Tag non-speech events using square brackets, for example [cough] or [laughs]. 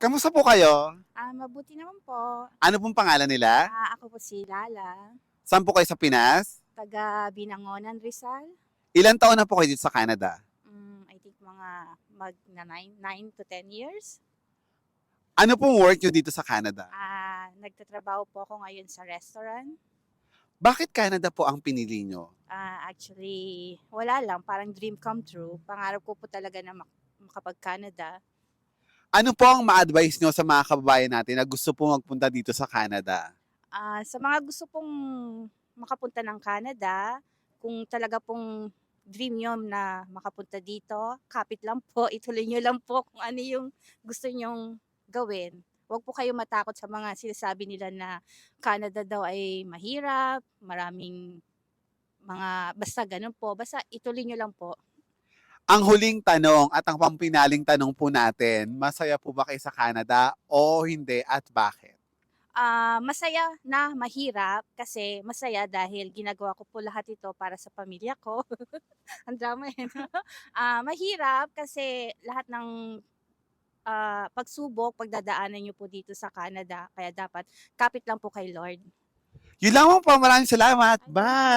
Kamusta po kayo? Ah, mabuti naman po. Ano pong pangalan nila? Ah, ako po si Lala, Saan po kayo sa Pinas? taga Binangonan, Rizal. Ilan taon na po kayo dito sa Canada? Mm, I think mga mag na 9, to 10 years. Ano pong work nyo dito sa Canada? Ah, nagtatrabaho po ako ngayon sa restaurant. Bakit Canada po ang pinili nyo? Ah, actually, wala lang, parang dream come true. Pangarap ko po talaga na mak- makapag-Canada. Ano po ang ma-advise nyo sa mga kababayan natin na gusto po magpunta dito sa Canada? Ah, sa mga gusto pong makapunta ng Canada, kung talaga pong dream nyo na makapunta dito, kapit lang po, [laughs] ituloy nyo lang po kung ano yung gusto nyong gawin. Huwag po kayo matakot sa mga sinasabi nila na Canada daw ay mahirap, maraming mga, basta ganun po. Basta ituloy nyo lang po. Ang huling tanong at ang pampinaling tanong po natin, masaya po ba kayo sa Canada o hindi at bakit? Ah, masaya na mahirap kasi masaya dahil ginagawa ko po lahat ito para sa pamilya ko. [laughs] Ang drama eh. no? Ah, mahirap kasi lahat ng ah, pagsubok, pagdadaanan nyo po dito sa Canada. Kaya dapat kapit lang po kay Lord. Yun lamang po, maraming salamat. Bye!